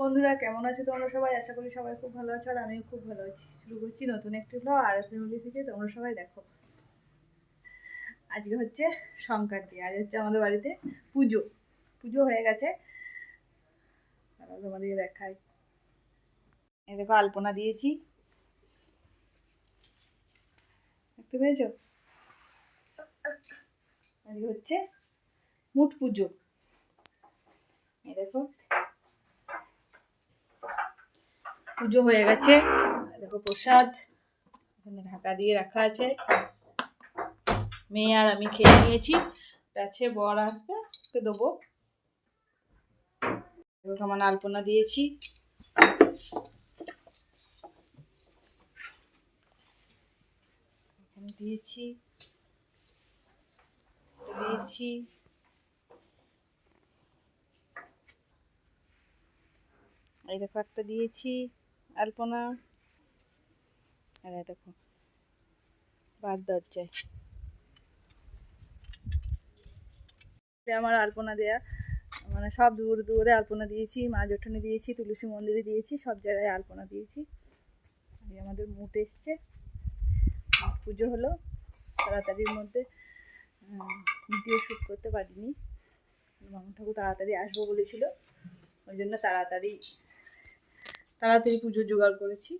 বন্ধুরা, কেমন আছে তোমরা সবাই? আশা করি সবাই খুব ভালো আছো আর আমিও খুব ভালো আছি। শুরু করছি নতুন একটি ব্লগ আর ফ্যামিলি থেকে, তোমরা সবাই দেখো। আজকে হচ্ছে সংক্রান্তি, আজ হচ্ছে আমাদের বাড়িতে পুজো। পুজো হয়ে গেছে। তারা তোমাদেরকে দেখাই। এই দেখো, আলপনা দিয়েছি। দেখতে পেয়েছ? আজকে হচ্ছে মুট পুজো। এই দেখো। পুজো হয়ে গেছে। দেখো প্রসাদ এখানে ঢাকা দিয়ে রাখা আছে। মেয়ে আর আমি খেয়ে নিয়েছি। আছে বর আসবে, ওকে দেবো। কেমন আলপনা দিয়েছি। দিয়েছি দিয়েছি। এই দেখো একটা দিয়েছি। আলপনা। আর দেখো, বার দরজায়। আমার আলপনা দেয়া। মানে সব দূরে দূরে আলপনা দিয়েছি, মা জঠনে দিয়েছি, তুলসী মন্দিরে দিয়েছি, সব জায়গায় আলপনা দিয়েছি। আমাদের মুট এসছে। পুজো হলো, তাড়াতাড়ির মধ্যে ভিডিও শ্যুট করতে পারিনি। মামা ঠাকুর তাড়াতাড়ি আসব বলেছিল, ওই জন্য তাড়াতাড়ি তাড়াতাড়ি পুজো জোগাড় করেছি।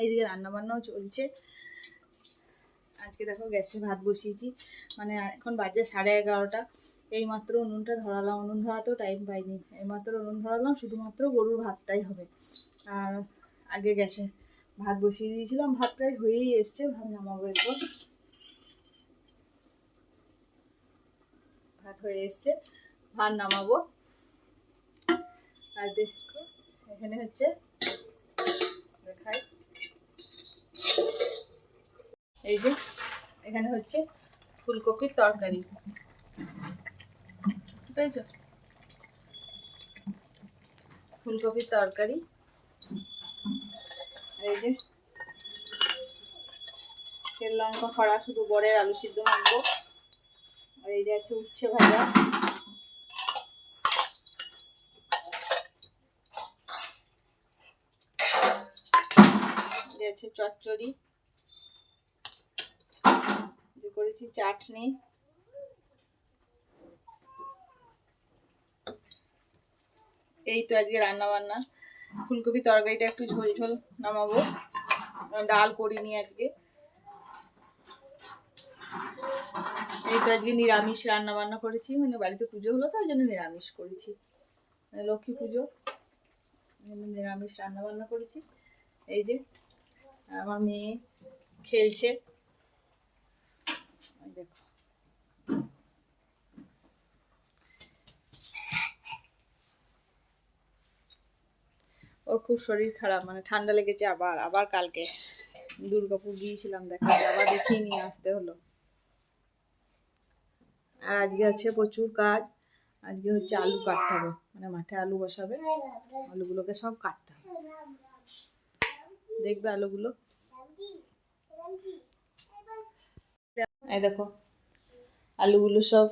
এইদিকে রান্নাবান্নাও চলছে। আজকে দেখো গ্যাসে ভাত বসিয়েছি। মানে এখন বাজে সাড়ে এগারোটা। এইমাত্র উনুনটা ধরালাম। উনুন ধরাতেও টাইম পাইনি। এইমাত্র উনুন ধরালাম, শুধুমাত্র গরুর ভাতটাই হবে। আর আগে গ্যাসে ভাত বসিয়ে দিয়েছিলাম। ভাত প্রায় হয়েই এসছে। ভাত নামাবো এরপর। ভাত হয়ে এসছে। ভাত নামাবো। আর দেখো এখানে হচ্ছে এই যে, এখানে হচ্ছে ফুলকপির তরকারি। ফুলকপির তরকারি। এই যে, তেল লঙ্কা খড়া শুধু বড়ের আলু সিদ্ধ মাখবো। আর এই যে আছে উচ্ছে ভাজা। যে আছে চচ্চড়ি। করেছি চাটনি। এই তো আজকে রান্না বান্না ফুলকপি তরকারিটা একটু ঝোল ঝোল নামাবো। ডাল করিনি আজকে। এই তো আজকে নিরামিষ রান্না বান্না করেছি। মানে বাড়িতে পুজো হলো তো, ওই জন্য নিরামিষ করেছি। মানে লক্ষ্মী পুজো। নিরামিষ রান্না বান্না করেছি। এই যে আমার মেয়ে খেলছে। দেখো। ওর খুব শরীর খারাপ মানে ঠান্ডা লেগেছে আবার আবার কালকে। দুর্গাপুর গিয়েছিলাম দেখাতে আবার দেখিয়ে নিয়ে আসতে হলো। আর আজকে আছে প্রচুর কাজ। আজকে হচ্ছে আলু কাটতে হবে মানে মাঠে আলু বসাবে। আলুগুলোকে সব কাটতে হবে। দেখবে আলুগুলো। এই দেখো আলুগুলো সব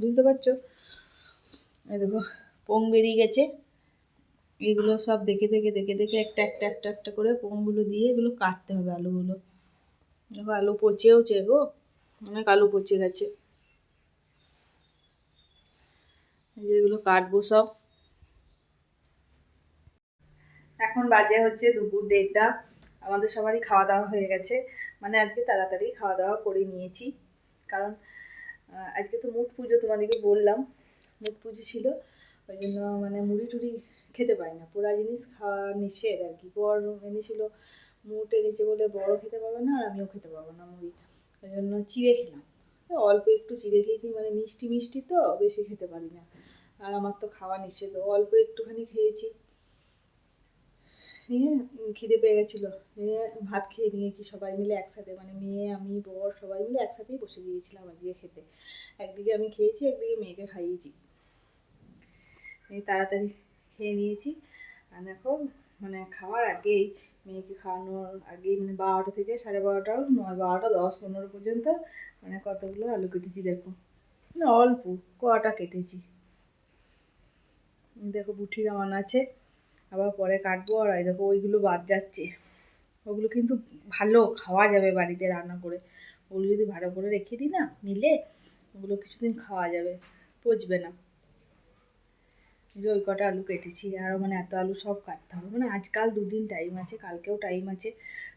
বুঝতে পারছ? এই দেখো পোং বেরিয়ে গেছে। এগুলো সব দেখে দেখে দেখে দেখে একটা একটা একটা একটা করে পোংগুলো দিয়ে এগুলো কাটতে হবে আলুগুলো। দেখো আলু পচেওছে গো অনেক আলু পচে গেছে। এই যে এগুলো কাটবো সব। এখন বাজে হচ্ছে দুপুর দেড়টা। আমাদের সবারই খাওয়া দাওয়া হয়ে গেছে। মানে আজকে তাড়াতাড়ি খাওয়া দাওয়া করে নিয়েছি। কারণ আজকে তো মুট পুজো তোমাদেরকে বললাম। মুট পুজো ছিল। ওই জন্য মানে মুড়ি টুড়ি খেতে পারি না। পোড়া জিনিস খাওয়া নিষেধ আর কি। বর এনেছিল মুট এনেছে বলে বড় খেতে পারবে না আর আমিও খেতে পারব না মুড়ি ওই জন্য চিড়ে খেলাম। অল্প একটু চিড়ে খেয়েছি। মানে মিষ্টি মিষ্টি তো, বেশি খেতে পারি না। আর আমার তো খাওয়া নিষেধ। অল্প একটুখানি খেয়েছি। নিয়ে খিদে পেয়ে গেছিল। ভাত খেয়ে নিয়েছি সবাই মিলে একসাথে। মানে মেয়ে, আমি, বর সবাই মিলে একসাথেই বসে গিয়েছিলাম আজকে খেতে। একদিকে আমি খেয়েছি, একদিকে মেয়েকে খাইয়েছি। তাড়াতাড়ি খেয়ে নিয়েছি। আর দেখো মানে খাওয়ার আগেই মেয়েকে খাওয়ানোর আগেই মানে বারোটা থেকে সাড়ে বারোটা, নয় বারোটা, দশ পনেরো পর্যন্ত মানে কতগুলো আলু কেটেছি দেখো। মানে অল্প, কটা কেটেছি। দেখো বুটি রামান আছে। আবার পরে কাটবো আর এই দেখো ওইগুলো বাদ যাচ্ছে। ওগুলো কিন্তু ভালো খাওয়া যাবে বাড়িতে রান্না করে। ওগুলো যদি ভালো করে রেখে দিই না মিলে, ওগুলো কিছুদিন খাওয়া যাবে, পচবে না। যে ওই কটা আলু কেটেছি, আর মানে এত আলু সব কাটতে হবে। মানে আজকাল দুদিন টাইম আছে, কালকেও টাইম আছে।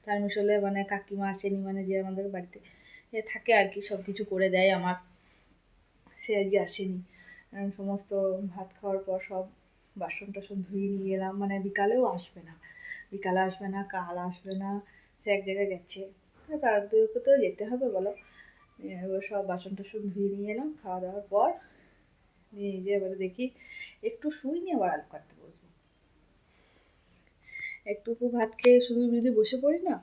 তার মিশলে মানে কাকিমা আসেনি মানে যে আমাদের বাড়িতে, এ থাকে আর কি সব কিছু করে দেয় আমার। সে আজকে আসেনি। সমস্ত ভাত খাওয়ার পর সব বাসন টাসন ধুয়ে নিয়ে গেলাম মানে বিকালেও আসবে না। বিকালে আসবে না, কাল আসবে না, সে এক জায়গায় গেছে। তাদেরকে তো যেতে হবে, বলো। এবার সব বাসন টাসন ধুয়ে নিয়ে এলাম, খাওয়া দাওয়ার পর নিয়ে যে এবারে দেখি একটু শুই নিয়ে আবার আলু কাটতে বসবো। একটুকু ভাত খেয়ে শুধু যদি বসে পড়ি না,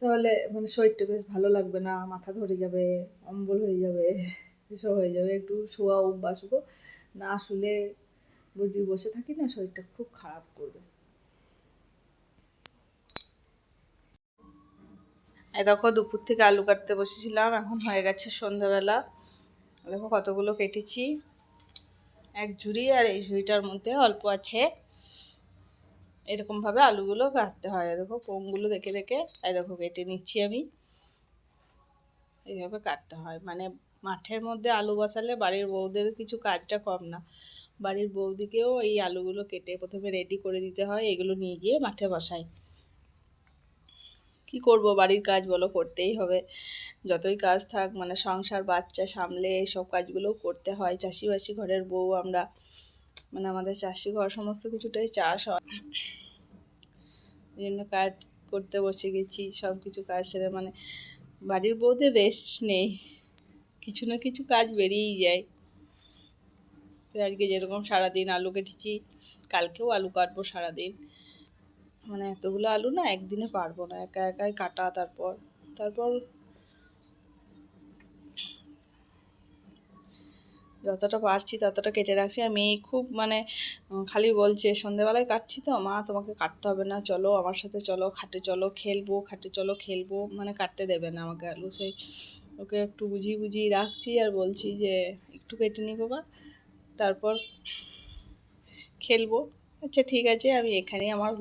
তাহলে মানে শরীরটা বেশ ভালো লাগবে না, মাথা ধরে যাবে, অম্বল হয়ে যাবে, এসব হয়ে যাবে। একটু শোয়া অভ্যাস। না শুলে বুঝি বসে থাকি না, শরীরটা খুব খারাপ করবে। এই দেখো, দুপুর থেকে আলু কাটতে বসেছিলাম, এখন হয়ে গেছে সন্ধ্যাবেলা। দেখো কতগুলো কেটেছি, এক ঝুড়ি আর এই ঝুড়িটার মধ্যে অল্প আছে। এরকমভাবে আলুগুলো কাটতে হয় দেখো পোমগুলো দেখে দেখে, এই দেখো কেটে নিচ্ছি আমি। এইভাবে কাটতে হয় মানে মাঠের মধ্যে আলু বসালে বাড়ির বউদের কিছু কাজটা কম না। বাড়ির বৌদিকেও এই আলুগুলো কেটে প্রথমে রেডি করে দিতে হয়, এগুলো নিয়ে গিয়ে মাঠে বসাই। কি করব, বাড়ির কাজ বলো, করতেই হবে। যতই কাজ থাক মানে সংসার, বাচ্চা সামলে এইসব কাজগুলোও করতে হয়। চাষিবাসি ঘরের বউ আমরা মানে আমাদের চাষি ঘর সমস্ত কিছুটাই চাষ হয়। এই জন্য কাজ করতে বসে গেছি, সব কিছু কাজ সেরে মানে বাড়ির বউদের রেস্ট নেই। কিছু না কিছু কাজ বেরিয়েই যায়। আজকে যেরকম সারাদিন আলু কেটেছি, কালকেও আলু কাটবো সারাদিন। মানে এতগুলো আলু না একদিনে পারব না, একা একাই কাটা তারপর তারপর যতটা পারছি ততটা কেটে রাখছি। আর মেয়ে খুব মানে খালি বলছে, সন্ধেবেলায় কাটছি তো, মা তোমাকে কাটতে হবে না, চলো আমার সাথে চলো, খাটে চলো, খেলব, খাটে চলো, খেলব। মানে কাটতে দেবে না আমাকে আলু। সেই ওকে একটু বুঝিয়ে বুঝিয়ে রাখছি আর বলছি যে, একটু কেটে নি বাবা তারপর খেলব। আচ্ছা ঠিক আছে আমি এখানেই আমার